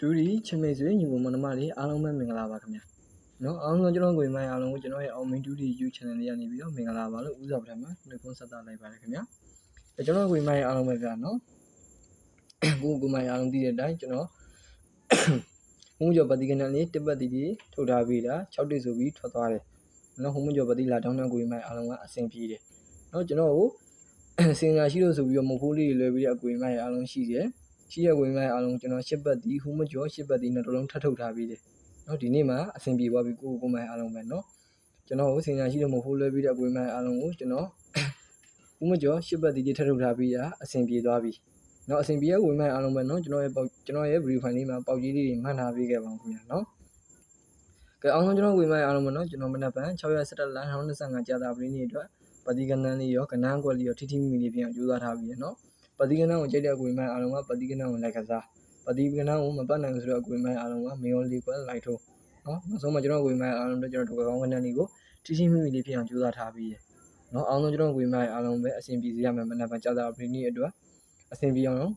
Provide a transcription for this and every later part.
ဒူဒီချင်းမိတ်ဆွေညီကိုမနမလေးအားလုံးပဲမင်္ဂလာပါခင်ဗျာနော်အားလုံးကျွန်တော်ကိုယ်မိုင်းအားလုံးကိုကျွန်တော်ရဲ့အောင်မင်းဒူဒီ YouTube channel လေးကနေပြီးတော့မင်္ဂလာပါလို့ဥစားပထမနှုတ်ခွန်းဆက်သလိုက်ပါတယ်ခင်ဗျာအဲကျွန်တော်ကိုယ်မိုင်းအားလုံးပဲဗျာနော်ကိုကိုမိုင်းအားလုံးသိတဲ့အတိုင်းကျွန်တော်ဟိုးကျော်ပတိကနန်လေးတစ်ပတ်တီတီထုတ်ထားပြီးတာ6တိဆိုပြီးထွက်သွားတယ်နော်ဟိုးကျော်ပတိလာတောင်းတန်းကိုယ်မိုင်းအားလုံးကအဆင်ပြေတယ်နော်ကျွန်တော်ကိုစင်ညာရှိလို့ဆိုပြီးတော့မဖိုးလေးတွေလွယ်ပြီးတော့အကွေမိုင်းအားလုံးရှိတယ် ရှိရဝင်မဲ့အားလုံးကျွန်တော်ရှစ်ပတ်တီဟူမကျော်ရှစ်ပတ်တီနဲ့တစ်လုံးထပ်ထုတ်ထားပြီးတယ်။နော်ဒီနေ့မှာအဆင်ပြေသွားပြီကိုကိုမိုင်အားလုံးပဲနော်။ကျွန်တော်ကိုစင်ညာရှိလို့မဟုတ်လွဲပြီးတဲ့အကွေမိုင်အားလုံးကိုကျွန်တော်ဟူမကျော်ရှစ်ပတ်တီတွေထပ်ထုတ်ထားပြီးရအဆင်ပြေသွားပြီ။နော်အဆင်ပြေရဝင်မဲ့အားလုံးပဲနော်ကျွန်တော်ရဲ့ပေါက်ကျွန်တော်ရဲ့ brief file လေးမှာပေါက်ကြီးလေးတွေမှတ်ထားပေးခဲ့ပါဦးခင်ဗျာနော်။ကဲအောင်လုံးကျွန်တော်ဝင်မဲ့အားလုံးပဲနော်ကျွန်တော်မနက်ဖြန်6ရက်17လ2025ကြာတာပရင်းနေ့အတွက်ပတိကနန်းလေးရောကနန်းကွက်လေးရောထိထိမိမိလေးပြန်ကြိုးစားထားပြီးရနော်။ ပတိကနန်းကိုကြိုက်တဲ့အကွေမိုင်းအားလုံးကပတိကနန်းကိုလိုက်ကစားပတိကနန်းကိုမပတ်နိုင်ဘူးဆိုတော့အကွေမိုင်းအားလုံးကမေယောလေးကွက်လိုက်ထိုးနော်နောက်ဆုံးမှကျွန်တော်အကွေမိုင်းအားလုံးတို့ကျွန်တော်ဒုက္ခကောင်းကနန်းလေးကိုထိရှိမိမိလေးဖြစ်အောင်ကြိုးစားထားပြီးရနော်အားလုံးကျွန်တော်အကွေမိုင်းအားလုံးပဲအဆင်ပြေစေရမယ်မနက်ဖြန်ကြာတာပရိနိအတွက်အဆင်ပြေအောင်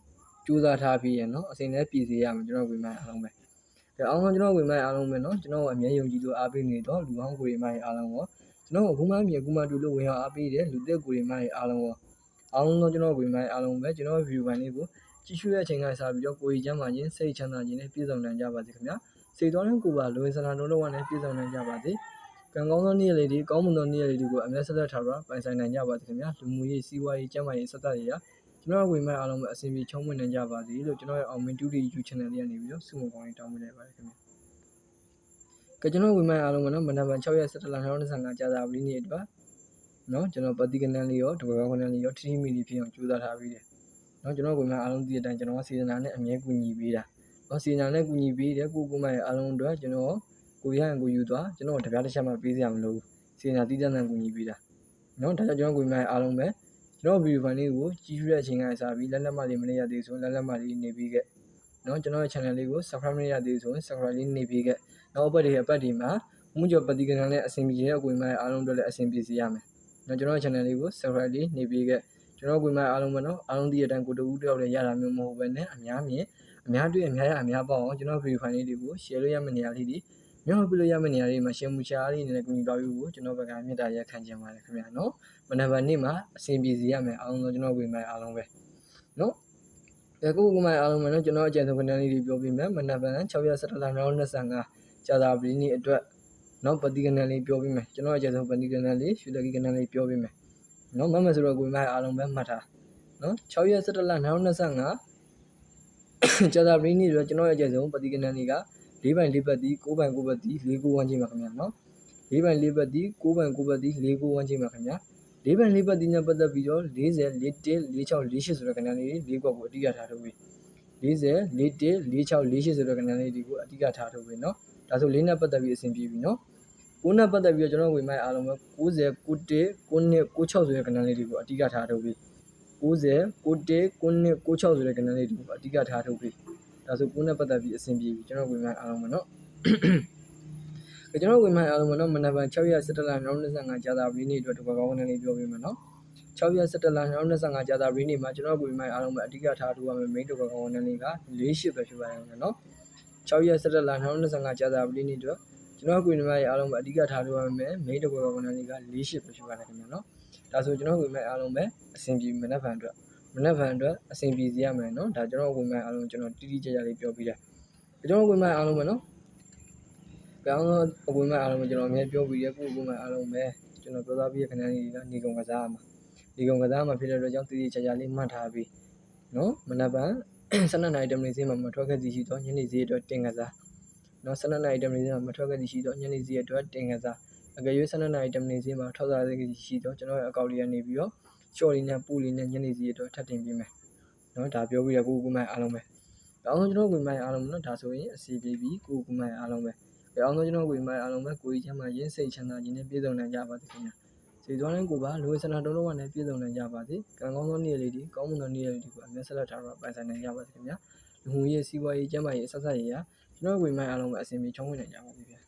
ကြိုးစားထားပြီးရနော်အဆင်လည်းပြေစေရမယ်ကျွန်တော်အကွေမိုင်းအားလုံးပဲဒါအောင်ကျွန်တော်အကွေမိုင်းအားလုံးပဲနော်ကျွန်တော်အမြဲယုံကြည်လို့အားပေးနေတော့လူဟောင်းကိုရီမိုင်းအားလုံးကိုကျွန်တော်အခုမှမြေအခုမှတူလို့ဝင်အောင်အားပေးတယ်လူသက်ကိုရီမိုင်းအားလုံးကို အားလုံးသောကျွန်တော်ဝေမိုင်းအားလုံးပဲကျွန်တော် view ပိုင်းလေးကိုကြည့်ရှုတဲ့အချိန်ကစပြီးတော့ကိုယ်ကြီးချမ်းသာခြင်းစိတ်ချမ်းသာခြင်းနဲ့ပြည့်စုံနိုင်ကြပါစေခင်ဗျာစိတ်တော်နဲ့ကိုယ်ပါလွင်စနာလုံးလုံးဝနဲ့ပြည့်စုံနိုင်ကြပါစေကံကောင်းသောနေ့ရက်လေးတွေကောင်းမွန်သောနေ့ရက်လေးတွေကိုအမြဲဆက်လက်ထားပါပိုင်ဆိုင်နိုင်ကြပါစေခင်ဗျာလူမှုရေးစီးပွားရေးကျန်းမာရေးဆက်သက်ရေးရာကျွန်တော်ဝေမိုင်းအားလုံးပဲအဆင်ပြေချုံးဝင်နိုင်ကြပါစေလို့ကျွန်တော်ရဲ့အောင်မင်းတူဒီ YouTube channel လေးကနေပြီးတော့ဆုမကောင်းရေးတောင်းပေးလိုက်ပါတယ်ခင်ဗျာကကျွန်တော်ဝေမိုင်းအားလုံးကနော်မနက်ဖြန်6ရက်17လ2025ကြာသပတေးနေ့အတွက် နော်ကျွန်တော်ပတိကနန်းလေးရောတကွယ်ကောင်းကနန်းလေးရောထီထီမီလီဖြစ်အောင်ကြိုးစားထားပြီးတယ်နော်ကျွန်တော်ကိုယ်မှအားလုံးသိတဲ့အတိုင်းကျွန်တော်ကစေတနာနဲ့အမြဲကူညီပေးတာနော်စေတနာနဲ့ကူညီပေးတယ်ကိုကိုမရဲ့အားလုံးအတွက်ကျွန်တော်ကိုရဟန်ကိုယူသွားကျွန်တော်တပြားတစ်ချက်မှပေးစရာမလိုဘူးစေတနာတည်တဲ့နဲ့ကူညီပေးတာနော်ဒါကြောင့်ကျွန်တော်ကိုယ်မှအားလုံးပဲကျွန်တော်ဗီဒီယိုဖိုင်လေးကိုကြည့်ရတဲ့အချိန်ကစပြီးလက်လက်မလေးမနေရသေးဆိုလက်လက်မလေးနေပြီးခဲ့နော်ကျွန်တော်ရဲ့ channel လေးကို subscribe မရသေးဆိုရင် subscribe လေးနေပြီးခဲ့နောက်အပတ်တွေအပတ်တွေမှာမှုကျော်ပတိကနန်းနဲ့အဆင်ပြေတဲ့အကွေမှအားလုံးအတွက်လည်းအဆင်ပြေစေရမယ် နော်ကျွန်တော် channel လေးကို subscribe လေးနေပေးခဲ့ကျွန်တော်ဝင်မအားလုံးပဲနော်အားလုံးဒီအတိုင်းကိုတူတူတယောက်လည်းရတာမျိုးမဟုတ်ပဲနဲ့အများမြင်အများတွေ့အများရအများပေါ့အောင်ကျွန်တော် video file လေးတွေကို share လို့ရမယ့်နေရာလေးတွေမြောက်ပြလို့ရမယ့်နေရာလေးမှာ share မှုချအားလေးနဲ့ကူညီပါယူကိုကျွန်တော်ဘက်ကမေတ္တာရက်ခံချင်ပါတယ်ခင်ဗျာနော်မနက်ဖြန်နေ့မှာအဆင်ပြေစေရမယ်အားလုံးကျွန်တော်ဝင်မအားလုံးပဲနော်အခုကမှအားလုံးပဲနော်ကျွန်တော်အကြံဆုံးကနေလေးတွေပြောပြမယ်မနက်ဖြန်6ရက်17လ2025ကြာသာပရီနေ့အတွက် နော်ပတိကနန်လေးပြောပြမယ်ကျွန်တော်အကျဆုံးပတိကနန်လေးရွှေတကီကနန်လေးပြောပြမယ်နော်မမဆိုတော့ကိုမိုင်းအားလုံးပဲမှတ်ထားနော်6ရက်17လ2025ကြာသာပရင်းနေ့တော့ကျွန်တော်ရဲ့အကျဆုံးပတိကနန်လေးက၄ပိုင်၄ပတ်တီး9ပိုင်9ပတ်တီး၄9ဝန်းချင်းပါခင်ဗျာနော်၄ပိုင်၄ပတ်တီး9ပိုင်9ပတ်တီး၄9ဝန်းချင်းပါခင်ဗျာ၄ပိုင်၄ပတ်တီးနဲ့ပတ်သက်ပြီးတော့40 41 46 48ဆိုတဲ့ကနန်လေး၄ကွက်ကိုအတိအကျထားထုတ်ပြီး40 41 46 48ဆိုတဲ့ကနန်လေးတွေကိုအတိအကျထားထုတ်ပြီးနော်ဒါဆိုလေးနဲ့ပတ်သက်ပြီးအဆင်ပြေပြီနော် ကိုနဲ့ပတ်သက်ပြီးတော့ကျွန်တော်ဝေမိုင်းအားလုံးပဲ90 91 92 96ဆိုတဲ့ကဏ္ဍလေးတွေကိုအတိအကထားထုတ်ပြီး90 91 92 96ဆိုတဲ့ကဏ္ဍလေးတွေကိုအတိအကထားထုတ်ပြီးဒါဆိုကိုနဲ့ပတ်သက်ပြီးအဆင်ပြေပြီကျွန်တော်ဝေမိုင်းအားလုံးပဲเนาะကျွန်တော်ဝေမိုင်းအားလုံးပဲเนาะမနက်ဖြန်6ရက်17လ2025ကြာသာပရီနေ့အတွက်ဒီကောင်းကောင်းလေးပြောပြမယ်เนาะ6ရက်17လ2025ကြာသာပရီနေ့မှာကျွန်တော်ဝေမိုင်းအားလုံးပဲအတိအကထားထုတ်ရမယ် main ဒီကောင်းကောင်းလေးက48ပဲဖြစ်ပါရင်เนาะ6ရက်17လ2025ကြာသာပရီနေ့အတွက် ကျွန်တော်ကိုယ်နမရဲ့အားလုံးပဲအဓိကထားလို့ရမယ် main တကွယ်ကောင်လေးက48ပဲဖြစ်ပါတယ်ခင်ဗျာနော်ဒါဆိုကျွန်တော်ကိုယ်မဲ့အားလုံးပဲအဆင်ပြေမနက်ဖြန်အတွက်မနက်ဖြန်အတွက်အဆင်ပြေစေရမယ်နော်ဒါကျွန်တော်ကိုယ်မဲ့အားလုံးကျွန်တော်တိတိကျကျလေးပြောပြတယ်ကျွန်တော်ကိုယ်မဲ့အားလုံးပဲနော်ကောင်းတော့ကိုယ်မဲ့အားလုံးပဲကျွန်တော်အမြဲပြောပြီးရကိုယ်ကိုယ်မဲ့အားလုံးပဲကျွန်တော်ပြောသားပြီးရခဏလေးကနေကုန်ကစားမှာဒီကုန်ကစားမှာဖြစ်တဲ့အတွက်ကြောင့်တိတိကျကျလေးမှတ်ထားပြီးနော်မနက်ဖြန်12နာရီတမီဈေးမှာမထွက်ခဲ့သည်ရှိတော့ညနေဈေးအတွက်တင်ကစား နော်12နာရီတမနေစီမှာမထွက်ခဲ့သည်ရှိတော့ညနေစီအတွက်တင်ကစားအကယ်၍12နာရီတမနေစီမှာထောက်စားသည်ရှိတော့ကျွန်တော်ရဲ့အကောင့်လေးကနေပြီးတော့ short လေးနဲ့ပူလေးနဲ့ညနေစီအတွက်ထပ်တင်ပေးမယ်နော်ဒါပြောပြီးရကိုကူမိုင်အားလုံးပဲအောင်ဆုံးကျွန်တော်ကိုမိုင်အားလုံးနော်ဒါဆိုရင်အစီပြေပြီးကိုကူမိုင်အားလုံးပဲအောင်ဆုံးကျွန်တော်ကိုမိုင်အားလုံးပဲကိုကြီးချမ်းသာရင်းစိတ်ချမ်းသာခြင်းနဲ့ပြည့်စုံနိုင်ကြပါစေခင်ဗျာစေသွားတိုင်းကိုပါလိုစနာတုံးလုံးကလည်းပြည့်စုံနိုင်ကြပါစေကံကောင်းသောနေ့လေးတွေကောင်းမွန်သောနေ့လေးတွေကိုအမြဲဆက်လက်ထားပါပိုင်ဆိုင်နိုင်ကြပါစေခင်ဗျာလူမှုရေးစီးပွားရေးကျန်းမာရေးအဆက်ဆက်ရေးရာ ကျွန်တော်ဝေမိုင်းအားလုံးပဲအစီအမီချုံးဝင်နိုင်ကြပါစေဗျာ